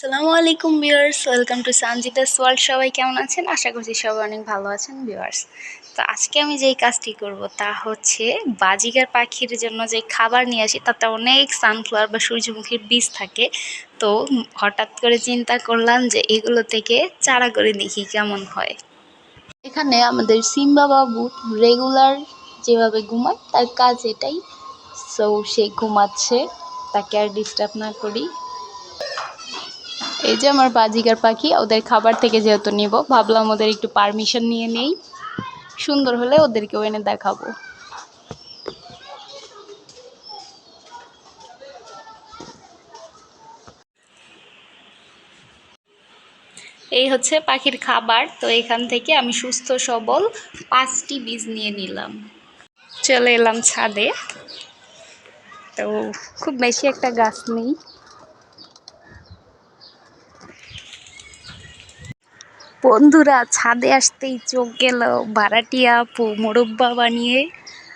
আসসালামু আলাইকুম viewers, welcome to Sanjida's world. সবাই কেমন আছেন? আশা করছি সবাই অনেক ভালো আছেন ভিউয়ার্স। তো আজকে আমি যেই কাজটি করব তা হচ্ছে বাজিকার পাখির জন্য যে খাবার নিয়ে আসি, তাতে অনেক সানফ্লাওয়ার বা সূর্যমুখীর বীজ থাকে। তো হঠাৎ করে চিন্তা করলাম যে এগুলো থেকে চারা করে দেখি কেমন হয়। এখানে আমাদের সিম্বা বাবু রেগুলার যেভাবে ঘুমায়, তার কাজ এটাই। সো সে ঘুমাচ্ছে, তাকে আর ডিস্টার্ব না করি। এই যে আমার বাজিকার পাখি, ওদের খাবার থেকে যেহেতু নিব, ভাবলাম ওদের একটু পারমিশন নিয়ে নেই। সুন্দর হলে ওদেরকেও এনে দেখাবো। এই হচ্ছে পাখির খাবার, তো এখান থেকে আমি সুস্থ, সবল পাঁচটি বীজ নিয়ে নিলাম। চলে এলাম ছাদে। তো খুব বেশি একটা গাছ নেই। বন্ধুরা, ছাদে আসতেই চোখ গেল ভাড়াটিয়া আপু, মোরব্বা বানিয়ে।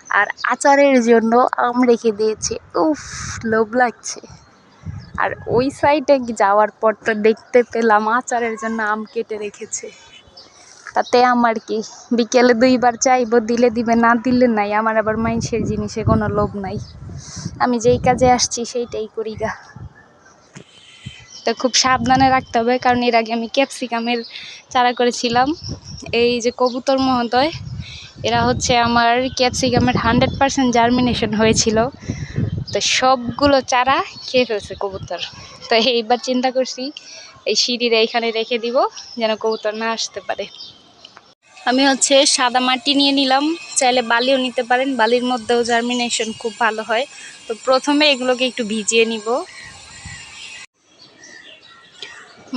আর আচারের জন্য আম রেখে দিয়েছে। উফ, লোভ লাগছে। আর ওই সাইডে যাওয়ার পর তো দেখতে পেলাম আচারের জন্য আম কেটে রেখেছে। তাতে আমার কি, বিকেলে দুইবার চাইব, দিলে দিবে, না দিলে নাই। আমার আবার মাইন্সের জিনিসে কোনো লোভ নাই। আমি যেই কাজে আসছি, সেইটাই করি গা। তো খুব সাবধানে রাখতে হবে, কারণ এর আগে আমি ক্যাপসিকামের চারা করেছিলাম। এই যে কবুতর মহোদয়, এরা হচ্ছে আমার ক্যাপসিকামের হান্ড্রেড পারসেন্ট জার্মিনেশন হয়েছিল। তো সবগুলো চারা খেয়ে ফেলছে কবুতর। তো এইবার চিন্তা করছি, এই সিঁড়ির এখানে রেখে দিব, যেন কবুতর না আসতে পারে। আমি হচ্ছে সাদা মাটি নিয়ে নিলাম, চাইলে বালিও নিতে পারেন, বালির মধ্যেও জার্মিনেশন খুব ভালো হয়। তো প্রথমে এগুলোকে একটু ভিজিয়ে নিব।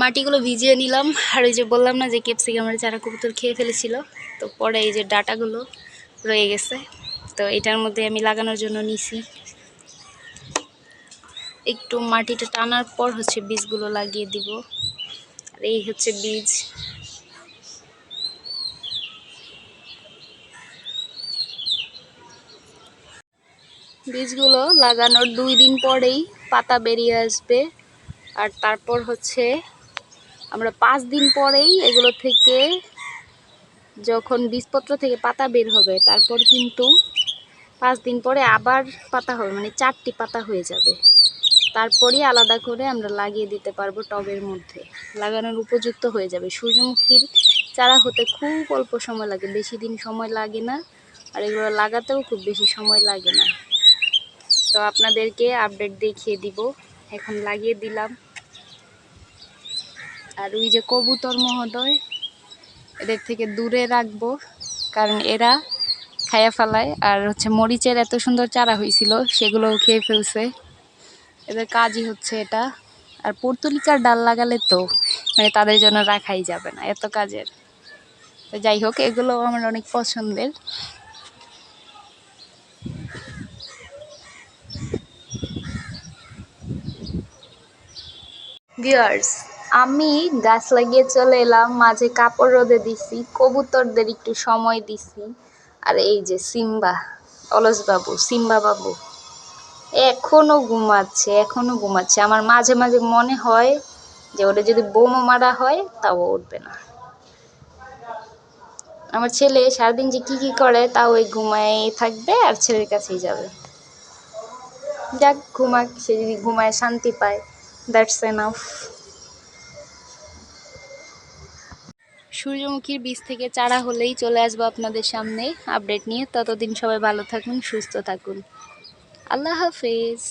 মাটিগুলো ভিজিয়ে নিলাম। আর ওই যে বললাম না যে ক্যাপসিকামের চারা কবুতর খেয়ে ফেলেছিল। তো পরে এই যে ডাটাগুলো রয়ে গেছে। তো এটার মধ্যে আমি লাগানোর জন্য নিছি। একটু মাটিটা টানার পর হচ্ছে বীজগুলো লাগিয়ে দিব। আর এই হচ্ছে বীজ। বীজগুলো লাগানোর দুই দিন পরেই পাতা বেরিয়ে আসবে। আর তারপর হচ্ছে আমরা পাঁচ দিন পরেই এগুলো থেকে যখন বীজপত্র থেকে পাতা বের হবে, তারপর কিন্তু পাঁচ দিন পরে আবার পাতা হবে মানে চারটি পাতা হয়ে যাবে। তারপরই আলাদা করে আমরা লাগিয়ে দিতে পারব টবের মধ্যে। লাগানোর উপযুক্ত হয়ে যাবে। সূর্যমুখীর চারা হতে খুব অল্প সময় লাগে, বেশি দিন সময় লাগে না, আর এগুলো লাগাতেও খুব বেশি সময় লাগে না। তো আপনাদেরকে আপডেট দেখিয়ে দিব। এখন লাগিয়ে দিলাম। আর ওই যে কবুতর মহোদয়, এদের থেকে দূরে রাখব, কারণ এরা খাইয়া ফেলায়। আর হচ্ছে মরিচের এত সুন্দর চারা হয়েছিল, সেগুলোও খেয়ে ফেলছে। এদের কাজই হচ্ছে এটা। আর পর্তুলিকার ডাল লাগালে তো মানে তাদের জন্য রাখাই যাবে না, এত কাজের। তো যাই হোক, এগুলো আমার অনেক পছন্দের। ভিউয়ার্স আমি গাছ লাগিয়ে চলে এলাম, মাঝে কাপড় রোদে দিছি, কবুতরদের একটু সময় দিছি। আর এই যে সিম্বা, অলস বাবু, সিম্বা বাবু, এখনও ঘুমাচ্ছে এখনও ঘুমাচ্ছে। আমার মাঝে মাঝে মনে হয় যে ওটা যদি বোমা মারা হয়, তাও উঠবে না। আমার ছেলে সারাদিন যে কি কি করে, তাও ওই ঘুমায় থাকবে আর ছেলের কাছেই যাবে। যাক, ঘুমাক, সে যদি ঘুমায়, শান্তি পায়। দ্যাটস এনাফ সূর্যমুখীর বীজ থেকে চারা হলেই চলে আসব আপনাদের সামনে। আপডেট নিয়ে ততদিন সবাই ভালো থাকুন, সুস্থ থাকুন। আল্লাহ হাফেজ।